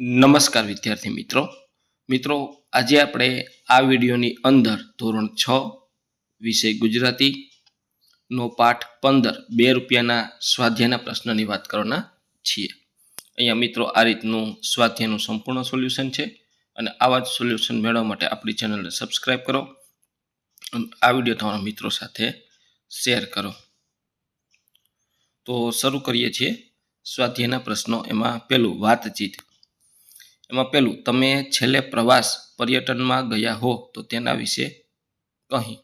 નમસ્કાર વિદ્યાર્થી મિત્રો. મિત્રો, આજે આપણે આ વિડીયોની અંદર ધોરણ છ વિષય ગુજરાતી નો પાઠ પંદર બે રૂપિયાના સ્વાધ્યાયના પ્રશ્નની વાત કરવાના છીએ. અહીંયા મિત્રો, આ રીતનું સ્વાધ્યાયનું સંપૂર્ણ સોલ્યુશન છે અને આવા જ સોલ્યુશન મેળવવા માટે આપણી ચેનલને સબસ્ક્રાઈબ કરો આ વીડિયો તમારા મિત્રો સાથે શેર કરો. તો શરૂ કરીએ છીએ સ્વાધ્યાયના પ્રશ્નો. એમાં પહેલું, વાતચીત. એમાં પહેલું તમે છેલ્લે પ્રવાસ પર્યટનમાં ગયા હો તો તેના વિશે કહી.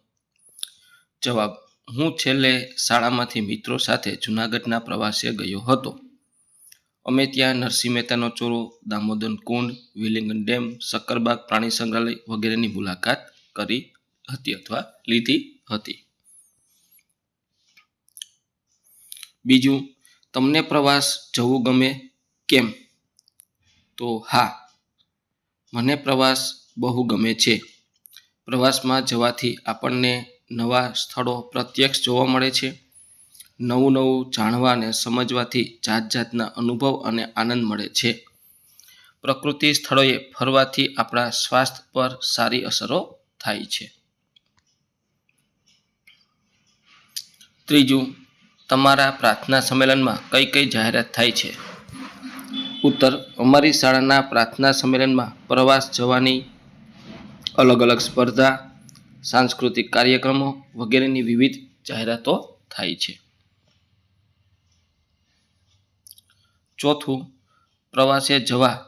જવાબ, હું છેલ્લે શાળામાંથી મિત્રો સાથે જૂનાગઢના પ્રવાસે ગયો હતો. અમે ત્યાં નરસિંહ મહેતાનો ચોરો, દામોદર કુંડ, વિલિંગન ડેમ શક્કરબાગ પ્રાણી સંગ્રહાલય વગેરેની મુલાકાત કરી હતી અથવા લીધી હતી. બીજું, તમને પ્રવાસ જવું ગમે કેમ? તો હા, મને પ્રવાસ બહુ ગમે છે. પ્રવાસમાં જવાથી આપણને નવા સ્થળો પ્રત્યક્ષ જોવા મળે છે. નવું નવું જાણવા અને સમજવાથી જાત જાતના અનુભવ અને આનંદ મળે છે. પ્રકૃતિ સ્થળોએ ફરવાથી આપણા સ્વાસ્થ્ય પર સારી અસરો થાય છે. ત્રીજું, તમારા પ્રાર્થના સંમેલનમાં કઈ કઈ જાહેરાત થાય છે? ઉત્તર અમારી શાળાના પ્રાર્થના સંમેલનમાં પ્રવાસ જવાની અલગ અલગ સ્પર્ધા, સાંસ્કૃતિક કાર્યક્રમો વગેરેની વિવિધ જાહેરાતો થાય છે. ચોથું, પ્રવાસે જવા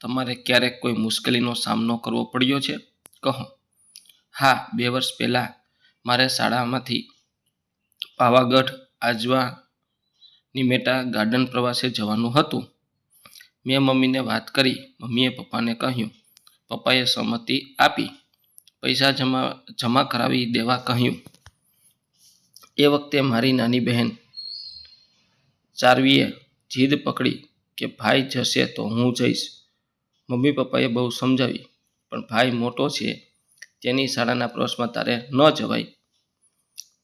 તમારે ક્યારેક કોઈ મુશ્કેલીનો સામનો કરવો પડ્યો છે? કહો. હા, બે વર્ષ પહેલાં મારે શાળામાંથી પાવાગઢ, આજવા નિમેટા ગાર્ડન પ્રવાસે જવાનું હતું. મેં મમ્મીને વાત કરી. મમ્મીએ પપ્પાને કહ્યું, પપ્પાએ સંમતિ આપી. પૈસા જમા જમા કરાવી દેવા કહ્યું. એ વખતે મારી નાની બહેન ચારવીએ જીદ પકડી કે ભાઈ જશે તો હું જઈશ. મમ્મી પપ્પાએ બહુ સમજાવી, પણ ભાઈ મોટો છે. તેની શાળાના પ્રવાસમાં તારે ન જવાય.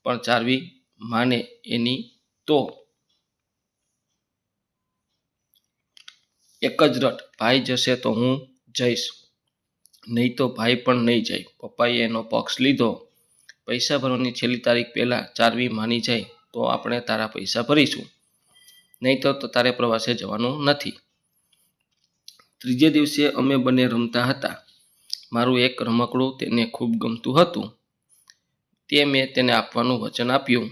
પણ ચારવી માને એની તો એક જ રટ ભાઈ જશે તો હું જઈશ. નહીં તો ભાઈ પણ નહીં જાય. પપ્પાએ એનો પક્ષ લીધો. પૈસા ભરવાની છેલ્લી તારીખ પહેલાં ચારવી માની જાય, તો આપણે તારા પૈસા ભરીશું. નહીં તો તારે પ્રવાસે જવાનું નથી. ત્રીજે દિવસે અમે બંને રમતા હતા. મારું એક રમકડું તેને ખૂબ ગમતું હતું. તે મેં તેને આપવાનું વચન આપ્યું.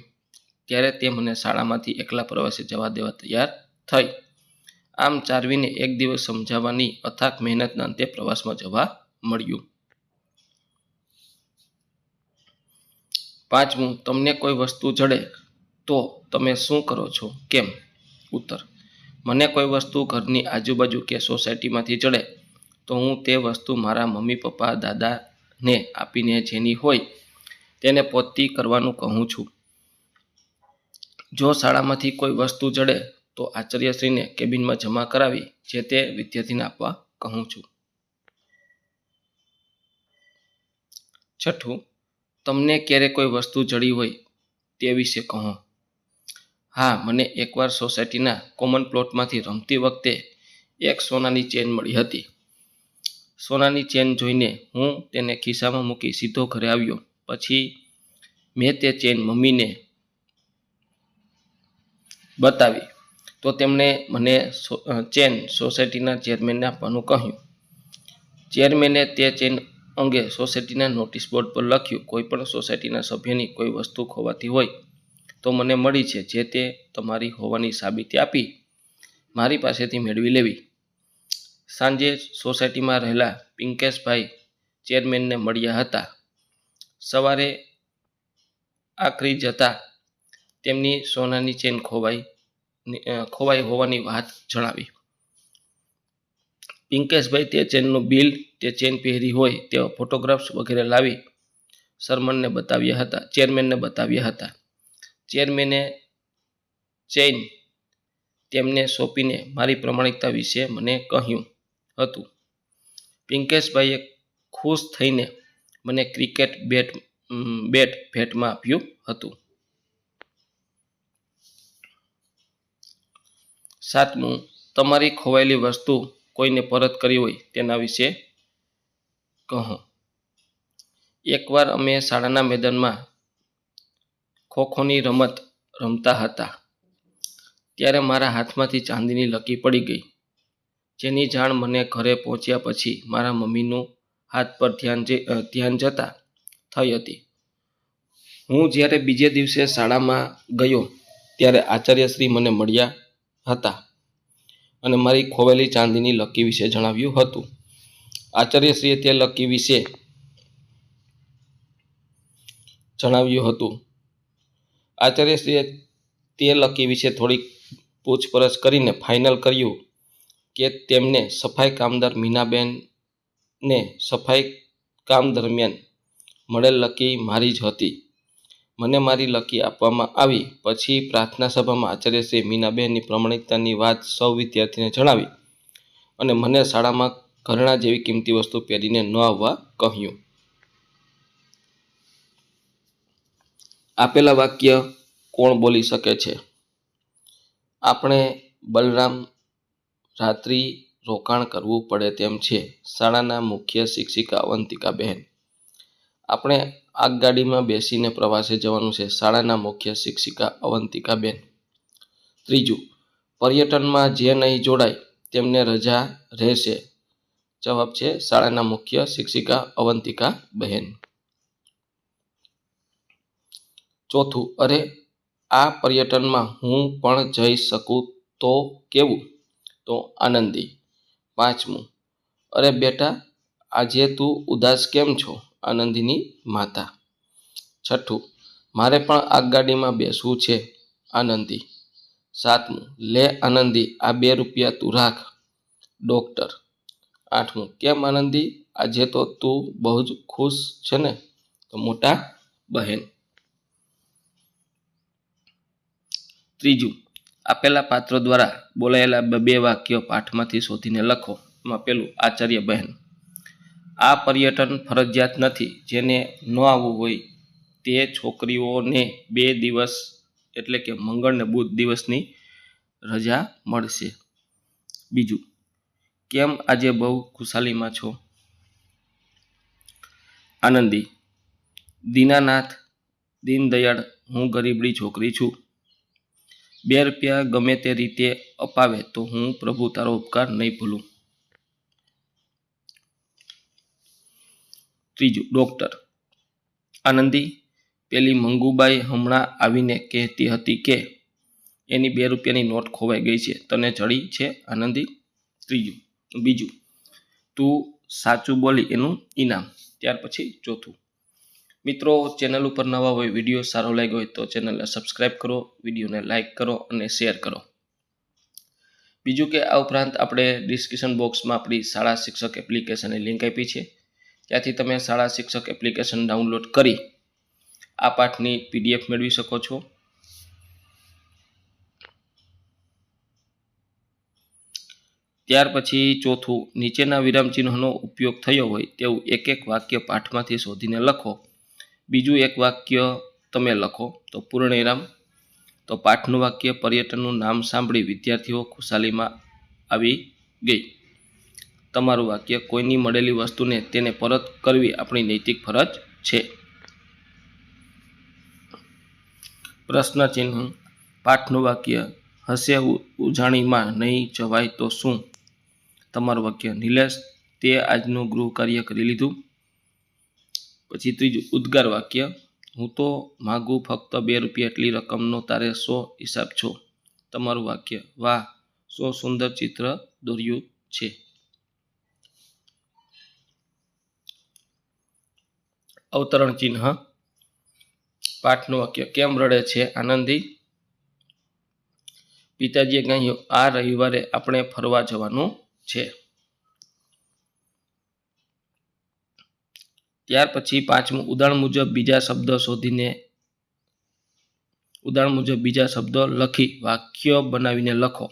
ત્યારે તે મને શાળામાંથી એકલા પ્રવાસે જવા દેવા તૈયાર થઈ. આમ ચારવીને એક દિવસ સમજાવવાની અથાક મહેનતના અંતે પ્રવાસમાં જવા મળ્યું. પાંચમું, તમને કોઈ વસ્તુ જડે તો તમે શું કરો છો? કેમ? ઉત્તર, મને કોઈ વસ્તુ ઘરની આજુબાજુ કે સોસાયટીમાંથી જડે તો હું તે વસ્તુ મારા મમ્મી, પપ્પા, દાદાને આપીને જેની હોય તેને પોતી કરવાનું કહું છું. જો શાળામાંથી કોઈ વસ્તુ જડે તો આચાર્યશ્રીને કેબિનમાં જમા કરાવી જે તે વિદ્યાર્થીને આપવા કહું છું. છઠ્ઠું, તમને ક્યારે કોઈ વસ્તુ જડી હોય તે વિશે કહો. હા, મને એકવાર સોસાયટીના કોમન પ્લોટમાંથી રમતી વખતે એક સોનાની ચેન મળી હતી. સોનાની ચેન જોઈને હું તેને ખિસ્સામાં મૂકી સીધો ઘરે આવ્યો. પછી મેં તે ચેન મમ્મીને બતાવી. તો તેમણે મને ચેન સોસાયટીના ચેરમેનને આપવાનું કહ્યું. ચેરમેને તે ચેન અંગે સોસાયટીના નોટિસ બોર્ડ પર લખ્યું, કોઈ પણ સોસાયટીના સભ્યની કોઈ વસ્તુ ખોવાતી હોય તો મને મળી છે, જે તે તમારી હોવાની સાબિતી આપી. મારી પાસેથી મેળવી લેવી. સાંજે સોસાયટીમાં રહેલા પિંકેશભાઈ ચેરમેનને મળ્યા હતા. સવારે આખરી જતા તેમની સોનાની ચેન ખોવાઈ ખોવાઈ હોવાની વાત જણાવી. પિંકેશભાઈ તે ચેનનું બિલ, તે ચેન પહેરી હોય તેવા ફોટોગ્રાફ્સ વગેરે લાવી સરમનને બતાવ્યા હતા, ચેરમેનને બતાવ્યા હતા. ચેરમેને ચેઇન તેમને સોંપીને મારી પ્રમાણિકતા વિશે મને કહ્યું હતું. પિંકેશભાઈએ ખુશ થઈને મને ક્રિકેટ બેટ બેટ ભેટમાં આપ્યું હતું. સાતમું, તમારી ખોવાયેલી વસ્તુ કોઈને પરત કરી હોય તેના વિશે કહો. એકવાર અમે શાળાના મેદાનમાં ખોખોની રમત રમતા હતા, ત્યારે મારા હાથમાંથી ચાંદીની લકી પડી ગઈ, જેની જાણ મને ઘરે પહોંચ્યા પછી મારા મમ્મીનું હાથ પર ધ્યાન ધ્યાન જતા થઈ હતી. હું જ્યારે બીજે દિવસે શાળામાં ગયો, ત્યારે આચાર્યશ્રી મને મળ્યા હતા. અને મારી ખોવેલી ચાંદીની લકી વિશે જણાવ્યું હતું. આચાર્યશ્રીએ તે લકી વિશે જણાવ્યું હતું. આચાર્યશ્રીએ તે લકી વિશે થોડીક પૂછપરછ કરીને ફાઇનલ કર્યું કે તેમને સફાઈ કામદાર મીનાબેનને સફાઈ કામ દરમિયાન મળેલ લકી મારી જ હતી. મને મારી લકી આપવામાં આવી. પછી પ્રાર્થના સભામાં આચાર્યશ્રી મીનાબહેનની પ્રમાણિકતાની વાત સૌ વિદ્યાર્થીને જણાવી અને મને શાળામાં ઘરણા જેવી કિંમતી વસ્તુ પહેરીને ન આવવા કહ્યું. આપેલા વાક્ય કોણ બોલી શકે છે? આપણે બલરામ રાત્રિ રોકાણ કરવું પડે તેમ છે. શાળાના મુખ્ય શિક્ષિકા અવંતિકાબહેન આપણે આગગાડીમાં બેસીને પ્રવાસે જવાનું છે શાળાના મુખ્ય શિક્ષિકા અવંતિકા બેન ત્રીજું, પર્યટનમાં જે નહીં જોડાય તેમને રજા રહેશે. જવાબ છે શાળાના મુખ્ય શિક્ષિકા અવંતિકા બહેન ચોથું, અરે આ પર્યટનમાં હું પણ જઈ શકું તો કેવું? તો આનંદી. પાંચમું, અરે બેટા, આજે તું ઉદાસ કેમ છો? આનંદીની માતા. છઠ્ઠું, મારે પણ આગગાડીમાં બેસવું છે, આનંદી. સાતમું, લે આનંદી, આ બે રૂપિયા તું રાખ. ડોક્ટર. આઠમું, કેમ આનંદી, આજે તો તું બહુ જ ખુશ છે ને? તો મોટા બહેન. ત્રીજું, આપેલા પાત્રો દ્વારા બોલાયેલા બે- વાક્યો પાઠમાંથી શોધીને લખો. એમાં પેલું આચાર્ય બહેન. આ પર્યટન ફરજિયાત નથી, જેને ન આવવું હોય તે છોકરીઓને બે દિવસ એટલે કે મંગળ ને બુધ દિવસની રજા મળશે. બીજું, કેમ આજે બહુ ખુશાલીમાં છો? આનંદી, દીનાનાથ, દીનદયાળ, હું ગરીબડી છોકરી છું. બે રૂપિયા ગમે તે રીતે અપાવે તો હું પ્રભુ તારો ઉપકાર નહીં ભૂલું. ત્રીજું ડોક્ટર આનંદી, પેલી મંગુબાઈ હમણાં આવીને કહેતી હતી કે, એની બે રૂપિયાની નોટ ખોવાઈ ગઈ છે, તને જડી છે? આનંદી, ત્રીજું. બીજું, તું સાચું બોલી એનું ઇનામ. ત્યાર પછી ચોથું, મિત્રો, ચેનલ ઉપર નવા હોય, વીડિયો સારો લાગ્યો હોય તો ચેનલને સબસ્ક્રાઈબ કરો, વિડીયોને લાઇક કરો અને શેર કરો. બીજું કે, આ ઉપરાંત આપણે ડિસ્ક્રિપ્શન બોક્સમાં આપણી શાળા શિક્ષક એપ્લિકેશનની લિંક આપી છે. ત્યાંથી તમે શાળા શિક્ષક એપ્લિકેશન ડાઉનલોડ કરી આ પાઠની પીડીએફ મેળવી શકો છો. ત્યાર પછી ચોથું, નીચેના વિરામચિહ્નનો ઉપયોગ થયો હોય તેવું એક એક વાક્ય પાઠમાંથી શોધીને લખો. બીજું એક વાક્ય તમે લખો, તો પૂર્ણવિરામ. તો પાઠનું વાક્ય પર્યટનનું નામ સાંભળી વિદ્યાર્થીઓ ખુશાલીમાં આવી ગઈ. તમારું વાક્ય કોઈની મળેલી વસ્તુને તેને પરત કરવી આપણી નૈતિક ફરજ છે. પ્રશ્ન ચિહ્ન પાઠનું વાક્ય, હશે ઉજાણીમાં નહીં જવાય તો શું? તમારું વાક્ય નિલેશ, તે આજનું ગૃહ કાર્ય કરી લીધું. પછી ત્રીજું, ઉદ્ગાર વાક્ય, હું તો માગું ફક્ત બે રૂપિયા એટલી રકમનો તારે સો હિસાબ છો. તમારું વાક્ય, વાહ, સો સુંદર ચિત્ર દોર્યું છે. અવતરણ ચિહ્ન. પાઠનું વાક્ય, કેમ રડે છે આનંદી? પિતાજીએ કહ્યું, આ રવિવારે આપણે ફરવા જવાનું છે. ત્યાર પછી પાંચમું, ઉદાહરણ મુજબ બીજા શબ્દો શોધીને, ઉદાહરણ મુજબ બીજા શબ્દો લખી, વાક્ય બનાવીને લખો.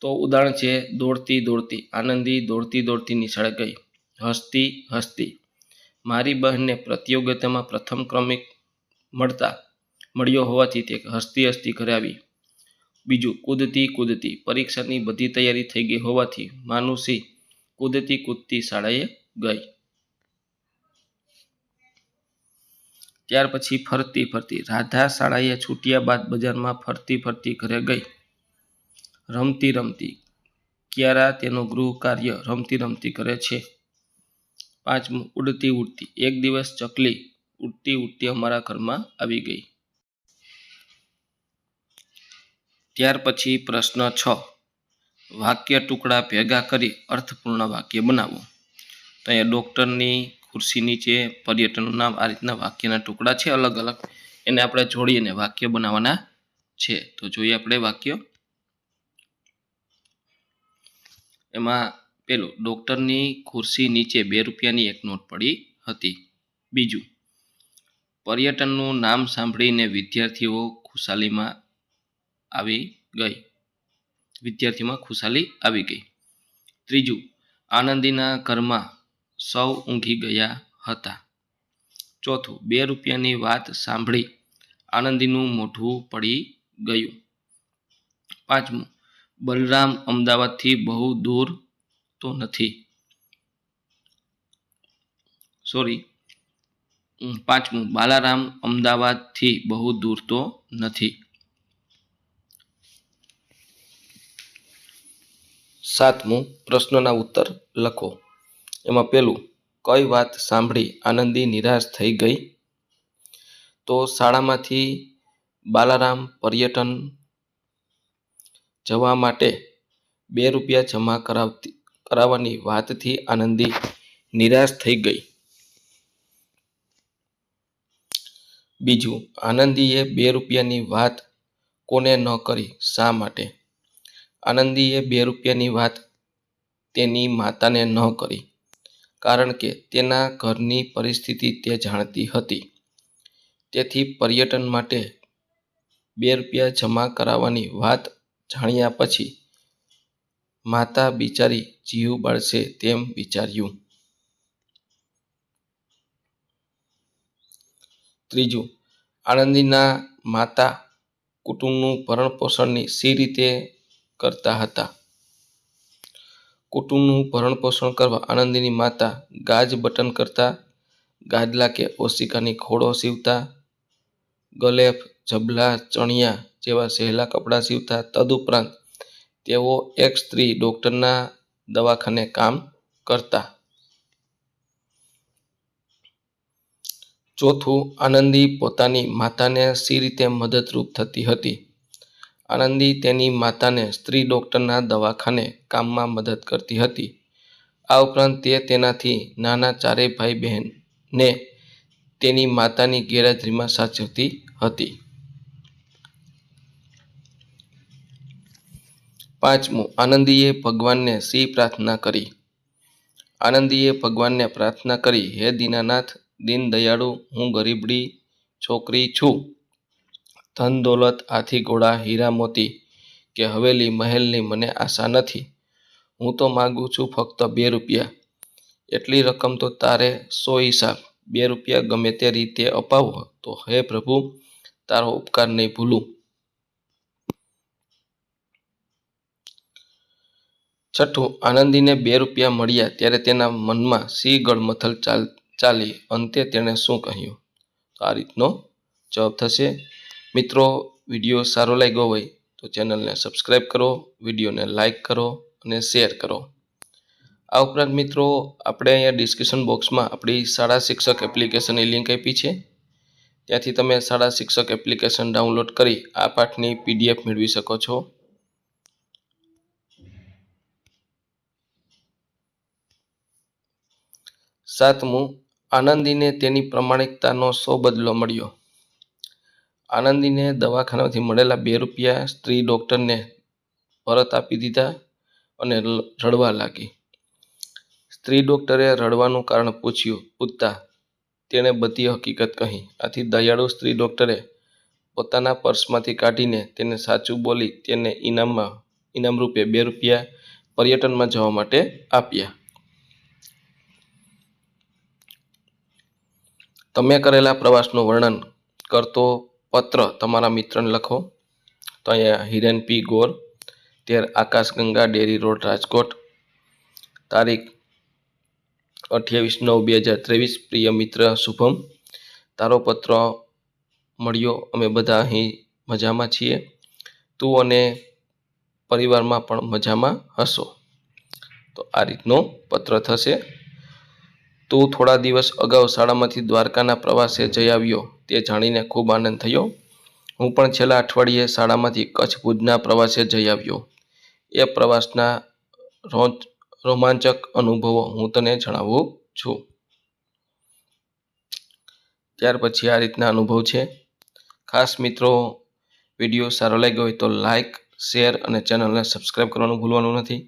તો ઉદાહરણ છે, દોડતી દોડતી, આનંદી દોડતી દોડતી નિશાળે ગઈ, હસતી હસતી. મારી બહેનને પ્રતિયોગિતામાં પ્રથમ ક્રમિક મળતા મળ્યો હોવાથી તે હસતી હસતી ઘરે આવી. બીજું, કૂદતી કૂદતી પરીક્ષાની બધી તૈયારી થઈ ગઈ હોવાથી માનુષી કૂદતી કૂદતી શાળાએ ગઈ. ત્યાર પછી ફરતી ફરતી રાધા શાળાએ છૂટ્યા બાદ બજારમાં ફરતી ફરતી ઘરે ગઈ. રમતી રમતી ક્યારા તેનું ગૃહ કાર્ય રમતી રમતી કરે છે. પાંચમું ઉડતી ઉડતી, એક દિવસ ચકલી ઉડતી ઉડતી અમારા ઘરમાં આવી ગઈ. ત્યાર પછી પ્રશ્ન છ. વાક્ય ટુકડા ભેગા કરી અર્થપૂર્ણ વાક્ય બનાવો. તો અહીંયા ડૉક્ટરની ખુરશી નીચે, પર્યટનનું નામ, આ રીતના વાક્યના ટુકડા છે અલગ અલગ. એને આપણે જોડીને વાક્ય બનાવવાના છે. તો જોઈએ આપણે વાક્ય. એમાં પેલું, ડૉક્ટરની ખુરશી નીચે બે રૂપિયાની એક નોટ પડી હતી. બીજું, પર્યટનનું નામ સાંભળીને વિદ્યાર્થીઓ ખુશાલીમાં આવી ગઈ. વિદ્યાર્થીમાં ખુશાલી આવી ગઈ. ત્રીજું, આનંદીના ઘરમાં સૌ ઊંઘી ગયા હતા. ચોથું, બે રૂપિયાની વાત સાંભળી આનંદીનું મોઢું પડી ગયું. પાંચમું, બલરામ અમદાવાદથી બહુ દૂર તો નથી. સોરી પાંચમું, બાલારામ અમદાવાદથી બહુ દૂર તો નથી. સાતમું, પ્રશ્નના ઉત્તર લખો. એમાં પેલું, કઈ વાત સાંભળી આનંદી નિરાશ થઈ ગઈ? તો શાળામાંથી બાલારામ પર્યટન જવા માટે બે રૂપિયા જમા કરાવતી કરાવવાની વાતથી આનંદી, નિરાશ થઈ ગઈ. બીજું, આનંદીએ બે રૂપિયાની વાત કોને ન કરી, શા માટે? આનંદીએ બે રૂપિયાની વાત તેની માતાને ન કરી, કારણ કે તેના ઘરની પરિસ્થિતિ તે જાણતી હતી. તેથી પર્યટન માટે બે રૂપિયા જમા કરાવવાની વાત જાણ્યા પછી માતા બિચારી જીવ બાળશે તેમ વિચાર્યું. ત્રીજું, આણંદીના માતા કુટુંબનું ભરણ પોષણની સી રીતે કરતા હતા? કુટુંબનું ભરણ પોષણ કરવા આનંદીની માતા ગાજ બટન કરતા, ગાદલા કે ઓશિકાની ખોળો સીવતા, ગલેફ જબલા ચણિયા જેવા સહેલા કપડાં સીવતા, તદુપરાંત તેઓ એક સ્ત્રી ડૉક્ટરના દવાખાને કામ કરતા. ચોથું, આનંદી પોતાની માતાને સી રીતે મદદરૂપ થતી હતી. આનંદી તેની માતાને સ્ત્રી ડૉક્ટરના દવાખાને કામમાં મદદ કરતી હતી. આ ઉપરાંત તે તેનાથી નાના ચારેય ભાઈ બહેનને તેની માતાની ગેરહાજરીમાં સાચવતી હતી. પાંચમું, આનંદીએ ભગવાનને શી પ્રાર્થના કરી? આનંદીએ ભગવાનને પ્રાર્થના કરી, હે દીનાનાથ, દીન દયાળુ, હું ગરીબડી છોકરી છું. ધન દોલત, હાથી ઘોડા, હીરા મોતી કે હવેલી મહેલની મને આશા નથી. હું તો માગું છું ફક્ત બે રૂપિયા. એટલી રકમ તો તારે સો હિસાબ. બે રૂપિયા ગમે તે રીતે અપાવો. તો હે પ્રભુ, તારો ઉપકાર નહીં ભૂલું. છઠ્ઠું, આનંદીને બે રૂપિયા મળ્યા ત્યારે તેના મનમાં સી ગળમથલ ચાલ, ચાલી. અંતે તેણે શું કહ્યું? તો આ રીતનો જવાબ થશે. મિત્રો, વીડિયો સારો લાગ્યો હોય તો ચેનલને સબસ્ક્રાઈબ કરો, વિડીયોને લાઇક કરો અને શેર કરો. આ ઉપરાંત મિત્રો, આપણે અહીંયા ડિસ્ક્રિપ્શન બોક્સમાં આપણી શાળા શિક્ષક એપ્લિકેશનની લિંક આપી છે. ત્યાંથી તમે શાળા શિક્ષક એપ્લિકેશન ડાઉનલોડ કરી આ પાઠની પીડીએફ મેળવી શકો છો. સાતમું, આનંદીને તેની પ્રમાણિકતાનો સો બદલો મળ્યો. આનંદીને દવાખાનાથી મળેલા બે રૂપિયા સ્ત્રી ડૉક્ટરને પરત આપી દીધા અને રડવા લાગી. સ્ત્રી ડૉક્ટરે રડવાનું કારણ પૂછ્યું પૂછતા તેણે બધી હકીકત કહી. આથી દયાળુ સ્ત્રી ડૉક્ટરે પોતાના પર્સમાંથી કાઢીને તેને સાચું બોલી તેને ઇનામમાં ઇનામ રૂપે બે રૂપિયા પર્યટનમાં જવા માટે આપ્યા. તમે કરેલા પ્રવાસનું વર્ણન કરતો પત્ર તમારા મિત્રને લખો. તો અહીંયા હિરેન પી ગોર, તેર આકાશગંગા ડેરી રોડ, રાજકોટ. તારીખ અઠ્યાવીસ નવ બે હજાર ત્રેવીસ, પ્રિય મિત્ર, શુભમ. તારો પત્ર મળ્યો. અમે બધા અહીં મજામાં છીએ. તું અને પરિવારમાં પણ મજામાં હશો. તો આ રીતનો પત્ર થશે. તું થોડા દિવસ અગાઉ શાળામાંથી દ્વારકાના પ્રવાસે જઈ આવ્યો, તે જાણીને ખૂબ આનંદ થયો. હું પણ છેલ્લા અઠવાડિયે શાળામાંથી કચ્છ ભુજના પ્રવાસે જઈ આવ્યો. એ પ્રવાસના રોચ, રોમાંચક અનુભવો હું તને જણાવું છું. ત્યાર પછી આ રીતના અનુભવ છે. ખાસ મિત્રો, વીડિયો સારો લાગ્યો હોય તો લાઇક શેર અને ચેનલને સબસ્ક્રાઈબ કરવાનું ભૂલવાનું નથી.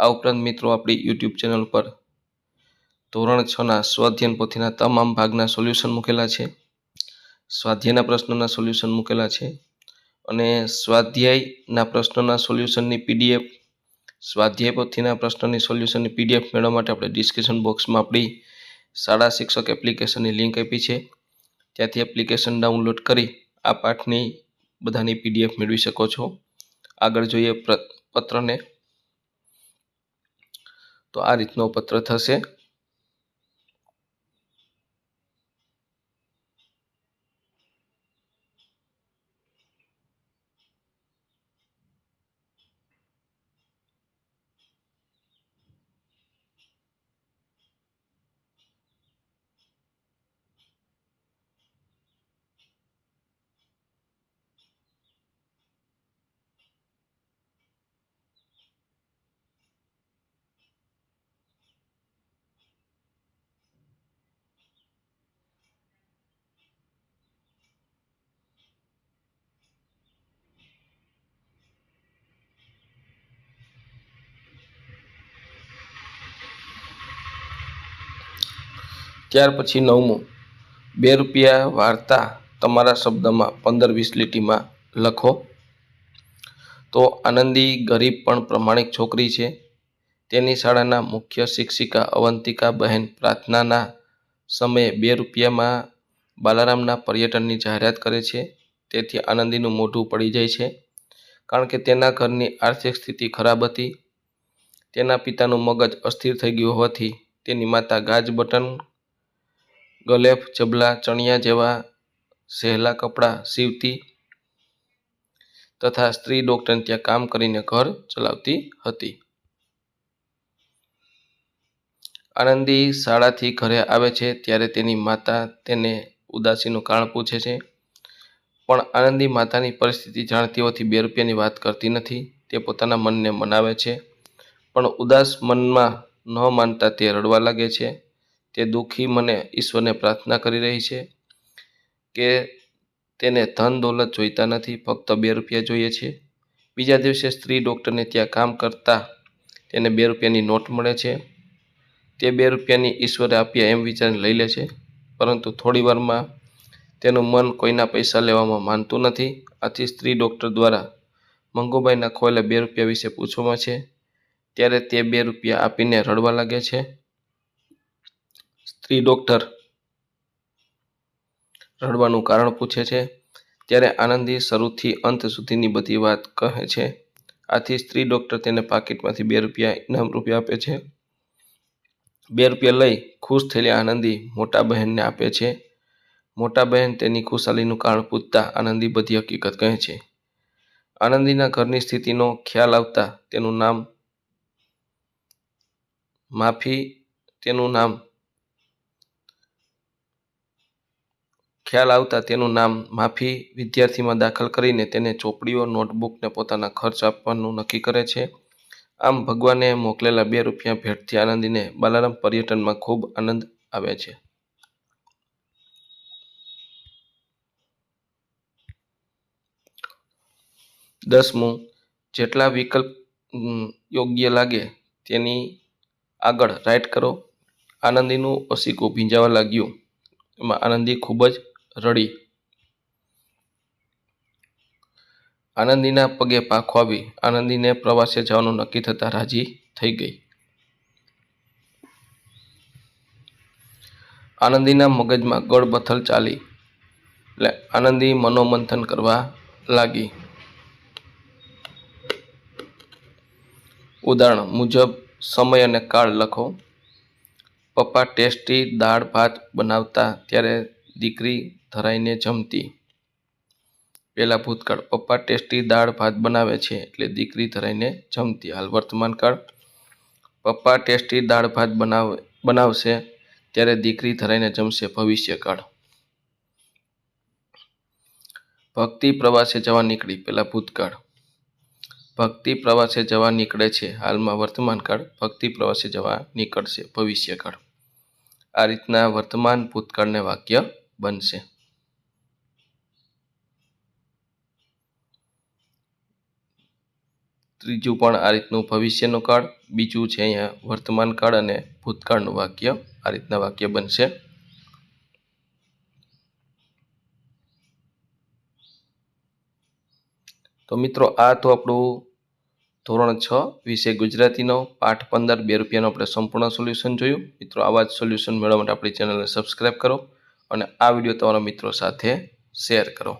આ ઉપરાંત મિત્રો, આપણી યુટ્યુબ ચેનલ પર ધોરણ છના સ્વાધ્યાયન પોથીના તમામ ભાગના સોલ્યુશન મૂકેલા છે. સ્વાધ્યાયના પ્રશ્નોના સોલ્યુશન મૂકેલા છે. અને સ્વાધ્યાયના પ્રશ્નોના સોલ્યુશનની પીડીએફ સ્વાધ્યાય પોથીના પ્રશ્નોની સોલ્યુશનની પીડીએફ મેળવવા માટે આપણે ડિસ્ક્રિપ્શન બોક્સમાં આપણી શાળા શિક્ષક એપ્લિકેશનની લિંક આપી છે. ત્યાંથી એપ્લિકેશન ડાઉનલોડ કરી આ પાઠની બધાની પીડીએફ મેળવી શકો છો. આગળ જોઈએ પત્રને. તો આ રીતનો પત્ર થશે. ત્યાર પછી નવમું, બે રૂપિયા વાર્તા તમારા શબ્દમાં પંદર વીસ લીટીમાં લખો. તો આનંદી ગરીબ પણ પ્રમાણિક છોકરી છે. તેની શાળાના મુખ્ય શિક્ષિકા અવંતિકા બહેન પ્રાર્થનાના સમયે બે રૂપિયામાં બાલારામના પર્યટનની જાહેરાત કરે છે. તેથી આનંદીનું મોઢું પડી જાય છે. કારણ કે તેના ઘરની આર્થિક સ્થિતિ ખરાબ હતી. તેના પિતાનું મગજ અસ્થિર થઈ ગયું હોવાથી તેની માતા ગાજ બટન ગલેફ, જબલા, ચણિયા જેવા સહેલા કપડાં સીવતી તથા સ્ત્રી ડૉક્ટર ત્યાં કામ કરીને ઘર ચલાવતી હતી. આનંદી શાળાથી ઘરે આવે છે ત્યારે તેની માતા તેને ઉદાસીનું કારણ પૂછે છે. પણ આનંદી માતાની પરિસ્થિતિ જાણતી હોવાથી બે રૂપિયાની વાત કરતી નથી. તે પોતાના મનને મનાવે છે. પણ ઉદાસ મનમાં ન માનતા તે રડવા લાગે છે. તે દુઃખી મને ઈશ્વરને પ્રાર્થના કરી રહી છે કે તેને ધન દોલત જોઈતા નથી, ફક્ત બે રૂપિયા જોઈએ છે. બીજા દિવસે સ્ત્રી ડૉક્ટરને ત્યાં કામ કરતા તેને બે રૂપિયાની નોટ મળે છે. તે બે રૂપિયાની ઈશ્વરે આપ્યા એમ વિચારીને લઈ લે છે. પરંતુ થોડી વારમાં તેનું મન કોઈના પૈસા લેવામાં માનતું નથી. આથી સ્ત્રી ડૉક્ટર દ્વારા મંગુબાઈના ખોયેલા બે રૂપિયા વિશે પૂછવામાં છે. ત્યારે તે બે રૂપિયા આપીને રડવા લાગે છે. સ્ત્રી ડૉક્ટર રડવાનું કારણ પૂછે છે. ત્યારે આનંદી શરૂથી અંત સુધીની બધી વાત કહે છે. આથી સ્ત્રી ડૉક્ટર તેને પાકીટમાંથી બે રૂપિયા, ઇનામ રૂપિયા આપે છે. બે રૂપિયા લઈ ખુશ થયેલી આનંદી મોટા બહેનને આપે છે. મોટા બહેન તેની ખુશાલીનું કારણ પૂછતા આનંદી બધી હકીકત કહે છે. આનંદીના ઘરની સ્થિતિનો ખ્યાલ આવતા તેનું નામ માફી, તેનું નામ ખ્યાલ આવતા તેનું નામ માફી વિદ્યાર્થીમાં દાખલ કરીને તેને ચોપડીઓ નોટબુકને પોતાના ખર્ચ આપવાનું નક્કી કરે છે. આમ ભગવાને મોકલેલા બે રૂપિયા ભેટથી આનંદીને બાલારામ પર્યટનમાં ખૂબ આનંદ આવે છે. દસમું, જેટલા વિકલ્પ યોગ્ય લાગે તેની આગળ રાઇટ કરો. આનંદીનું ઓશીકું ભીંજાવા લાગ્યું. એમાં આનંદી ખૂબ જ રડી. આનંદીના પગે પાખો આવી આનંદીને પ્રવાસે જવાનું નક્કી થતાં રાજી થઈ ગઈ. આનંદીના મગજમાં ગળબથલ ચાલી. એટલે આનંદી મનોમંથન કરવા લાગી. ઉદાહરણ મુજબ, સમય અને કાળ લખો. પપ્પા ટેસ્ટી દાળ ભાત બનાવતા ત્યારે દીકરી ધરાઈને જમતી. પહેલાં ભૂતકાળ. પપ્પા ટેસ્ટી દાળ ભાત બનાવે છે એટલે દીકરી ધરાઈને જમતી. હાલ વર્તમાન કાળ. પપ્પા ટેસ્ટી દાળ ભાત બનાવે, બનાવશે ત્યારે દીકરી ધરાઈને જમશે ભવિષ્યકાળ ભક્તિ પ્રવાસે જવા નીકળી. પહેલાં ભૂતકાળ. ભક્તિ પ્રવાસે જવા નીકળે છે. હાલમાં વર્તમાન કાળ. ભક્તિ પ્રવાસે જવા નીકળશે ભવિષ્યકાળ આ રીતના વર્તમાન ભૂતકાળને વાક્ય બનશે. ત્રીજું પણ આ રીતનું ભવિષ્યનો કાળ, બીજું છે અહીંયા વર્તમાન કાળ અને ભૂતકાળનું વાક્ય. આ રીતના વાક્ય બનશે. તો મિત્રો, આ તો આપણું ધોરણ છ વિષય ગુજરાતીનો, પાઠ પંદર, બે રૂપિયાનો આપણે સંપૂર્ણ સોલ્યુશન જોયું. મિત્રો, આવા જ સોલ્યુશન મેળવવા માટે આપણી ચેનલને સબસ્ક્રાઈબ કરો અને આ વીડિયો તમારા મિત્રો સાથે શેર કરો.